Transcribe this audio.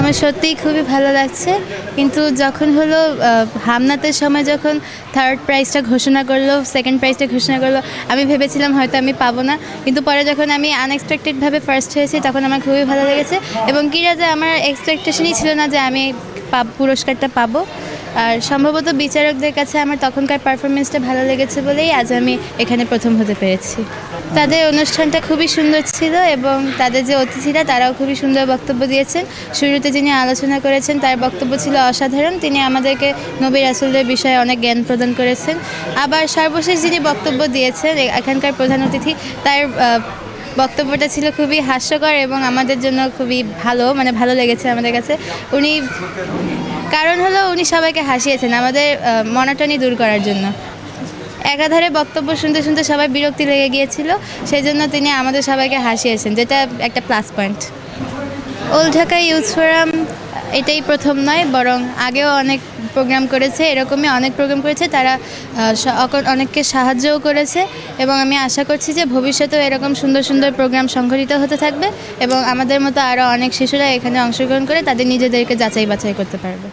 আমার সত্যিই খুবই ভালো লাগছে। কিন্তু যখন হলো হামনাতের সময় যখন থার্ড প্রাইজটা ঘোষণা করল সেকেন্ড প্রাইজটা ঘোষণা করল, আমি ভেবেছিলাম হয়তো আমি পাবো না। কিন্তু পরে যখন আমি আনএক্সপেক্টেডভাবে ফার্স্ট হয়েছি, তখন আমার খুবই ভালো লেগেছে। এবং কিরাতে আমার এক্সপেক্টেশনই ছিল না যে আমি পুরস্কারটা পাবো। আর সম্ভবত বিচারকদের কাছে আমার তখনকার পারফরমেন্সটা ভালো লেগেছে বলেই আজ আমি এখানে প্রথম হতে পেরেছি। তাদের অনুষ্ঠানটা খুবই সুন্দর ছিল এবং তাদের যে অতিথিরা, তারাও খুবই সুন্দর বক্তব্য দিয়েছেন। শুরুতে যিনি আলোচনা করেছেন, তার বক্তব্য ছিল অসাধারণ। তিনি আমাদেরকে নবী রাসুলের বিষয়ে অনেক জ্ঞান প্রদান করেছেন। আবার সর্বশেষ যিনি বক্তব্য দিয়েছেন এখানকার প্রধান অতিথি, তার বক্তব্যটা ছিল খুবই হাস্যকর এবং আমাদের জন্য খুবই ভালো মানে ভালো লেগেছে আমাদের কাছে। উনি, কারণ হলো উনি সবাইকে হাসিয়েছেন আমাদের মনাটনি দূর করার জন্য। একাধারে বক্তব্য শুনতে শুনতে সবাই বিরক্তি লেগে গিয়েছিল সেই জন্য তিনি আমাদের সবাইকে হাসিয়েছেন, যেটা একটা প্লাস পয়েন্ট ওল ঢাকা ইউথ ফোরাম এটাই প্রথম নয়, বরং আগেও অনেক প্রোগ্রাম করেছে, এরকমই অনেক প্রোগ্রাম করেছে, তারা অনেককে সাহায্যও করেছে এবং আমি আশা করছি যে ভবিষ্যতেও এরকম সুন্দর সুন্দর প্রোগ্রাম সংঘটিত হতে থাকবে এবং আমাদের মতো আরও অনেক শিশুরা এখানে অংশগ্রহণ করে তাদের নিজেদেরকে যাচাই বাছাই করতে পারবে।